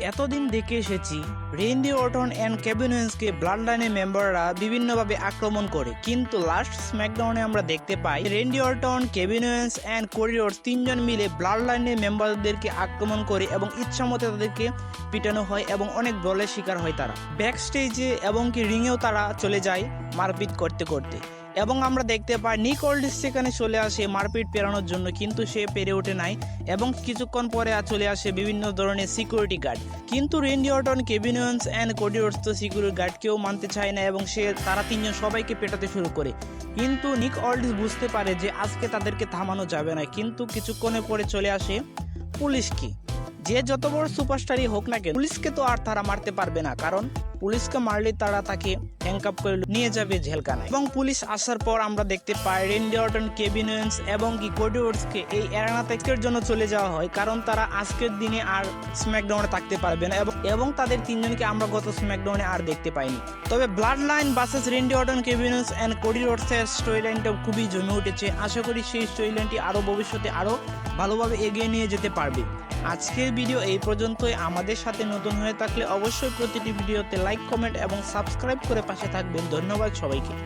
এতদিন দেখে এসেছি রেন্ডি অর্টন অ্যান্ড কেবিনসকে ব্লাড লাইনের মেম্বাররা বিভিন্নভাবে আক্রমণ করে। কিন্তু লাস্ট স্ম্যাকডাউনে আমরা দেখতে পাই Randy Orton Kevin Owens and Cody Rhodes তিনজন মিলে ব্লাড লাইনের মেম্বারদেরকে আক্রমণ করে এবং ইচ্ছামতো তাদেরকে পিটানো হয় এবং অনেক বলের শিকার হয় তারা। ব্যাক স্টেজে এবং কি রিংয়েও তারা চলে যায় মারপিট করতে করতে। এবং আমরা দেখতে পাই নিক ওল্ডিস সেখানে চলে আসে মারপিট পেরানোর জন্য, কিন্তু সে পেরে ওঠে নাই এবং কিছুক্ষণ পরে চলে আসে বিভিন্ন ধরনের সিকিউরিটি গার্ড কিন্তু রেন্ডি অর্টন কেবিনিয়ন্স অ্যান্ড কোডিওর্স সিকিউরিটি গার্ড কেউ মানতে চায় না এবং সে, তারা তিনজন সবাইকে পেটাতে শুরু করে। কিন্তু নিক অল্ডিস বুঝতে পারে যে আজকে তাদেরকে থামানো যাবে না, কিন্তু কিছুক্ষণের পরে চলে আসে পুলিশকে। যে যত বড় সুপারস্টারই হোক না কেন, পুলিশকে তো আর তারা মারতে পারবে না, কারণ পুলিশকে মারলে তারা তাকে হ্যাংকাপ করে নিয়ে যাবে জেলখানায়। এবং পুলিশ আসার পর আমরা দেখতে পাই রেন্ডি অর্টন কেবিনেন্স এবং কি কোডিওর্সকে এই এরানা ত্যাগের জন্য চলে যাওয়া হয়। কারণ তারা আজকের দিনে আর স্ম্যাকডাউনে থাকতে পারবে না এবং তাদের তিনজনকে আমরা গত স্ম্যাকডাউনে আর দেখতে পাইনি। তবে blood line versus Randy Orton কেবিনেন্স অ্যান্ড কোডিওর্সের স্টোরি লাইনটা খুবই জমে উঠেছে। আশা করি সেই স্টোরি লাইনটি আরও ভবিষ্যতে আরও ভালোভাবে এগিয়ে নিয়ে যেতে পারবে। আজকের ভিডিও এই পর্যন্তই। আমাদের সাথে নতুন হয়ে থাকলে অবশ্যই প্রতিটি ভিডিওতে লাইক কমেন্ট এবং সাবস্ক্রাইব করে পাশে থাকবেন। ধন্যবাদ সবাইকে।